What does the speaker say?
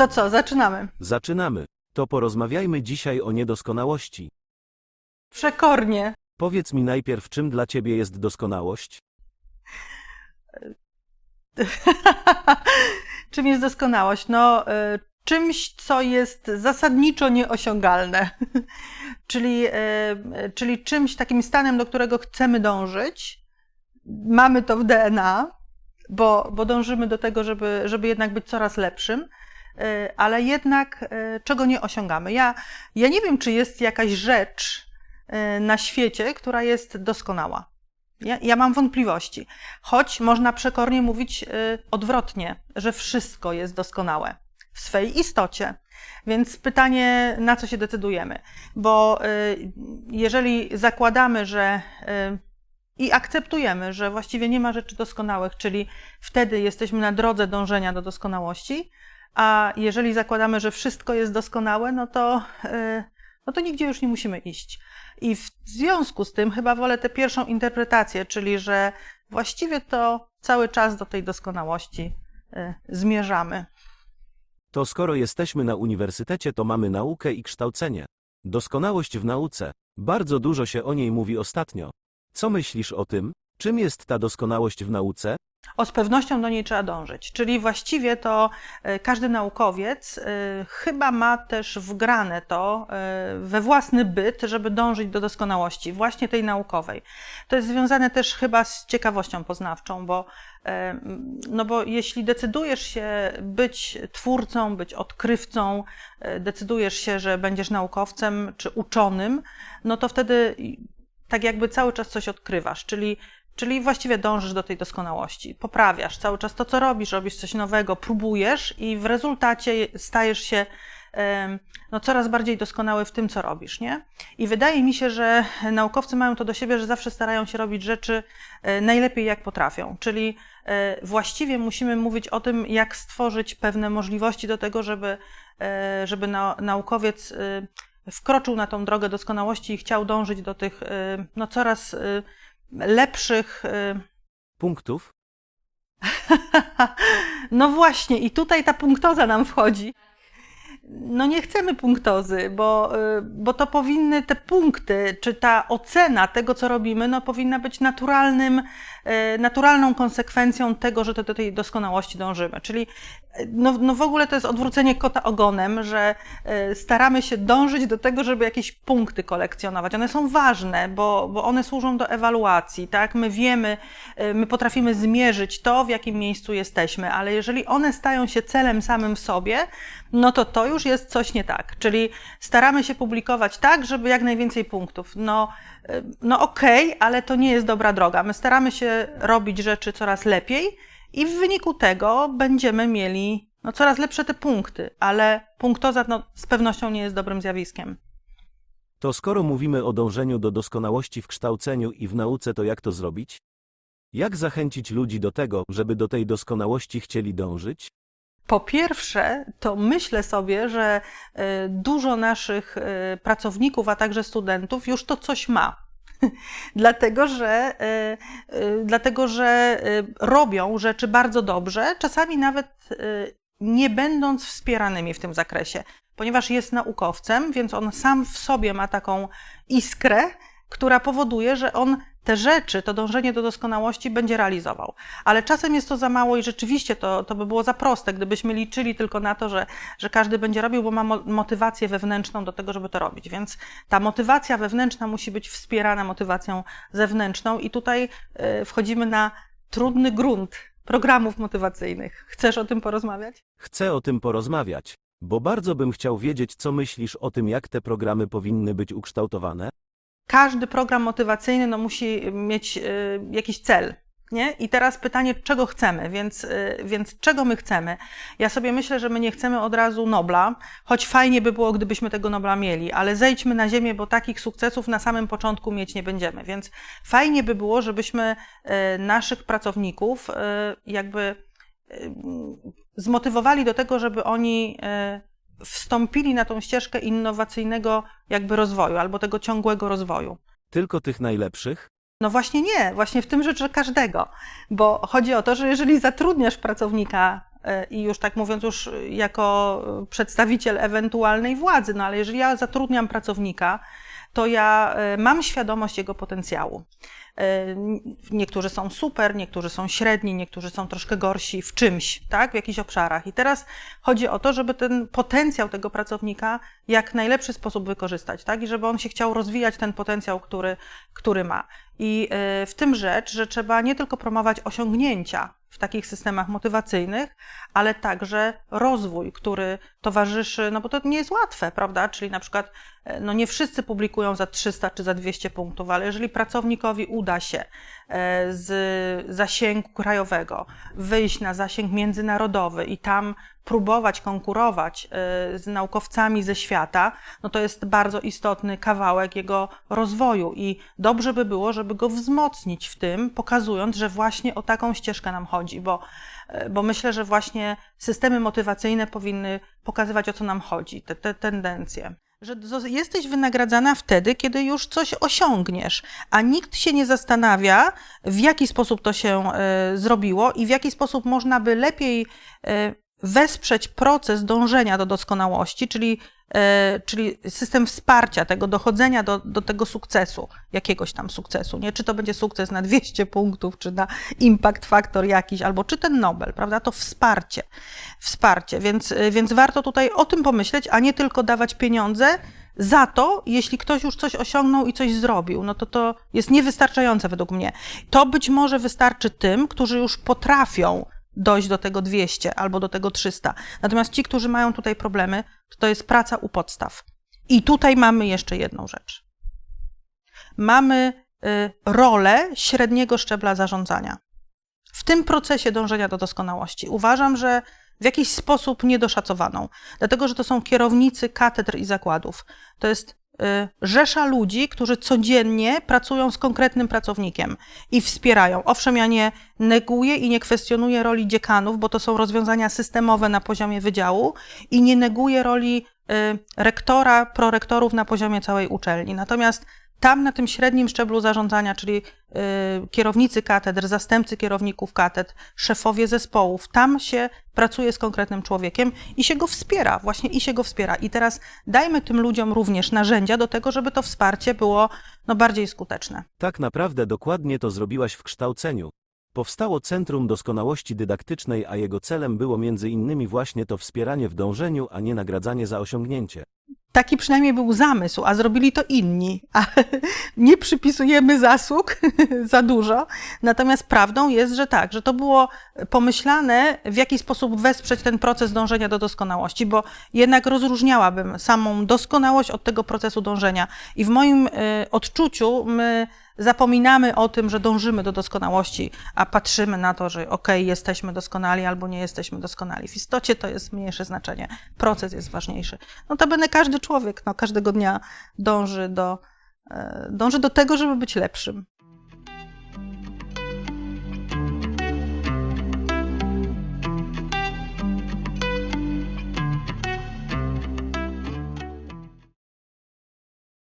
To co, zaczynamy. Zaczynamy. To porozmawiajmy dzisiaj o niedoskonałości. Przekornie. Powiedz mi najpierw, czym dla ciebie jest doskonałość? Czym jest doskonałość? No, y, czymś, co jest zasadniczo nieosiągalne. czyli, y, czyli czymś takim stanem, do którego chcemy dążyć. Mamy to w DNA, bo, bo dążymy do tego, żeby, żeby jednak być coraz lepszym. y, Ale jednak y, czego nie osiągamy? Ja, ja nie wiem, czy jest jakaś rzecz na świecie, która jest doskonała. Ja, ja mam wątpliwości. Choć można przekornie mówić odwrotnie, że wszystko jest doskonałe w swej istocie. Więc pytanie, na co się decydujemy? Bo y, jeżeli zakładamy, że y, i akceptujemy, że właściwie nie ma rzeczy doskonałych, czyli wtedy jesteśmy na drodze dążenia do doskonałości, a jeżeli zakładamy, że wszystko jest doskonałe, no to, y, no to nigdzie już nie musimy iść. I w związku z tym chyba wolę tę pierwszą interpretację, czyli że właściwie to cały czas do tej doskonałości zmierzamy. To skoro jesteśmy na uniwersytecie, to mamy naukę i kształcenie. Doskonałość w nauce. Bardzo dużo się o niej mówi ostatnio. Co myślisz o tym? Czym jest ta doskonałość w nauce? O, z pewnością do niej trzeba dążyć. Czyli właściwie to y, każdy naukowiec y, chyba ma też wgrane to y, we własny byt, żeby dążyć do doskonałości, właśnie tej naukowej. To jest związane też chyba z ciekawością poznawczą, bo, no bo jeśli decydujesz się być twórcą, być odkrywcą, decydujesz się, że będziesz naukowcem czy uczonym, no to wtedy tak jakby cały czas coś odkrywasz, czyli Czyli właściwie dążysz do tej doskonałości, poprawiasz cały czas to, co robisz, robisz coś nowego, próbujesz i w rezultacie stajesz się no, coraz bardziej doskonały w tym, co robisz. Nie? I wydaje mi się, że naukowcy mają to do siebie, że zawsze starają się robić rzeczy e, najlepiej, jak potrafią. Czyli e, właściwie musimy mówić o tym, jak stworzyć pewne możliwości do tego, żeby, e, żeby na, naukowiec wkroczył na tą drogę doskonałości i chciał dążyć do tych no, coraz lepszych. y, Punktów? No właśnie, i tutaj ta punktoza nam wchodzi. No nie chcemy punktozy, bo, y, bo to powinny te punkty, czy ta ocena tego, co robimy, no powinna być naturalnym, naturalną konsekwencją tego, że do tej doskonałości dążymy. Czyli y, no, no w ogóle to jest odwrócenie kota ogonem, że y, staramy się dążyć do tego, żeby jakieś punkty kolekcjonować. One są ważne, bo, bo one służą do ewaluacji, tak? My wiemy, my potrafimy zmierzyć to, w jakim miejscu jesteśmy, ale jeżeli one stają się celem samym w sobie, no to to już jest coś nie tak. Czyli staramy się publikować tak, żeby jak najwięcej punktów. No, no okej, ale to nie jest dobra droga. My staramy się robić rzeczy coraz lepiej i w wyniku tego będziemy mieli no, coraz lepsze te punkty, ale punktoza no, z pewnością nie jest dobrym zjawiskiem. To skoro mówimy o dążeniu do doskonałości w kształceniu i w nauce, to jak to zrobić? Jak zachęcić ludzi do tego, żeby do tej doskonałości chcieli dążyć? Po pierwsze, to myślę sobie, że y, dużo naszych y, pracowników, a także studentów już to coś ma. dlatego, że, y, dlatego, że robią rzeczy bardzo dobrze, czasami nawet nie będąc wspieranymi w tym zakresie, ponieważ jest naukowcem, więc on sam w sobie ma taką iskrę, która powoduje, że on te rzeczy, to dążenie do doskonałości będzie realizował. Ale czasem jest to za mało i rzeczywiście to, to by było za proste, gdybyśmy liczyli tylko na to, że, że każdy będzie robił, bo ma mo- motywację wewnętrzną do tego, żeby to robić. Więc ta motywacja wewnętrzna musi być wspierana motywacją zewnętrzną i tutaj y, wchodzimy na trudny grunt programów motywacyjnych. Chcesz o tym porozmawiać? Chcę o tym porozmawiać, bo bardzo bym chciał wiedzieć, co myślisz o tym, jak te programy powinny być ukształtowane. Każdy program motywacyjny no, musi mieć y, jakiś cel. Nie? I teraz pytanie, czego chcemy, więc, y, więc czego my chcemy? Ja sobie myślę, że my nie chcemy od razu Nobla, choć fajnie by było, gdybyśmy tego Nobla mieli, ale zejdźmy na ziemię, bo takich sukcesów na samym początku mieć nie będziemy. Więc fajnie by było, żebyśmy y, naszych pracowników jakby zmotywowali do tego, żeby oni wstąpili na tą ścieżkę innowacyjnego jakby rozwoju albo tego ciągłego rozwoju. Tylko tych najlepszych? No właśnie nie, właśnie w tym rzecz, że każdego, bo chodzi o to, że jeżeli zatrudniasz pracownika e, i już tak mówiąc, już jako e, przedstawiciel ewentualnej władzy, no ale jeżeli ja zatrudniam pracownika, to ja e, mam świadomość jego potencjału. E, Niektórzy są super, niektórzy są średni, niektórzy są troszkę gorsi w czymś, tak, w jakichś obszarach. I teraz chodzi o to, żeby ten potencjał tego pracownika jak najlepszy sposób wykorzystać, tak, i żeby on się chciał rozwijać ten potencjał, który, który ma. I e, w tym rzecz, że trzeba nie tylko promować osiągnięcia w takich systemach motywacyjnych, ale także rozwój, który towarzyszy, no bo to nie jest łatwe, prawda? Czyli na przykład, e, no nie wszyscy publikują za 300 czy za 200 punktów, ale jeżeli pracownikowi uda się e, z zasięgu krajowego wyjść na zasięg międzynarodowy i tam próbować konkurować e, z naukowcami ze świata, no to jest bardzo istotny kawałek jego rozwoju i dobrze by było, żeby go wzmocnić w tym, pokazując, że właśnie o taką ścieżkę nam chodzi, bo, e, bo myślę, że właśnie systemy motywacyjne powinny pokazywać, o co nam chodzi, te, te tendencje. Że jesteś wynagradzana wtedy, kiedy już coś osiągniesz, a nikt się nie zastanawia, w jaki sposób to się e, zrobiło i w jaki sposób można by lepiej e, wesprzeć proces dążenia do doskonałości, czyli, czyli system wsparcia tego dochodzenia do, do tego sukcesu, jakiegoś tam sukcesu, nie? Czy to będzie sukces na 200 punktów, czy na impact factor jakiś, albo czy ten Nobel, prawda? To wsparcie, wsparcie, więc, e, więc warto tutaj o tym pomyśleć, a nie tylko dawać pieniądze za to, jeśli ktoś już coś osiągnął i coś zrobił, no to to jest niewystarczające według mnie. To być może wystarczy tym, którzy już potrafią dojść do tego 200 albo do tego 300. Natomiast ci, którzy mają tutaj problemy, to to jest praca u podstaw. I tutaj mamy jeszcze jedną rzecz. Mamy y, rolę średniego szczebla zarządzania. W tym procesie dążenia do doskonałości uważam, że w jakiś sposób niedoszacowaną, dlatego że to są kierownicy katedr i zakładów. To jest rzesza ludzi, którzy codziennie pracują z konkretnym pracownikiem i wspierają. Owszem, ja nie neguję i nie kwestionuję roli dziekanów, bo to są rozwiązania systemowe na poziomie wydziału i nie neguję roli y, rektora, prorektorów na poziomie całej uczelni. Natomiast tam na tym średnim szczeblu zarządzania, czyli y, kierownicy katedr, zastępcy kierowników katedr, szefowie zespołów, tam się pracuje z konkretnym człowiekiem i się go wspiera, właśnie i się go wspiera. I teraz dajmy tym ludziom również narzędzia do tego, żeby to wsparcie było no, bardziej skuteczne. Tak naprawdę dokładnie to zrobiłaś w kształceniu. Powstało Centrum Doskonałości Dydaktycznej, a jego celem było między innymi właśnie to wspieranie w dążeniu, a nie nagradzanie za osiągnięcie. Taki przynajmniej był zamysł, a zrobili to inni. A nie przypisujemy zasług za dużo. Natomiast prawdą jest, że tak, że to było pomyślane, w jaki sposób wesprzeć ten proces dążenia do doskonałości, bo jednak rozróżniałabym samą doskonałość od tego procesu dążenia. I w moim y, odczuciu my zapominamy o tym, że dążymy do doskonałości, a patrzymy na to, że okej, jesteśmy doskonali albo nie jesteśmy doskonali. W istocie to jest mniejsze znaczenie. Proces jest ważniejszy. No to będę każdy człowiek, no, każdego dnia dąży do, e, dąży do tego, żeby być lepszym.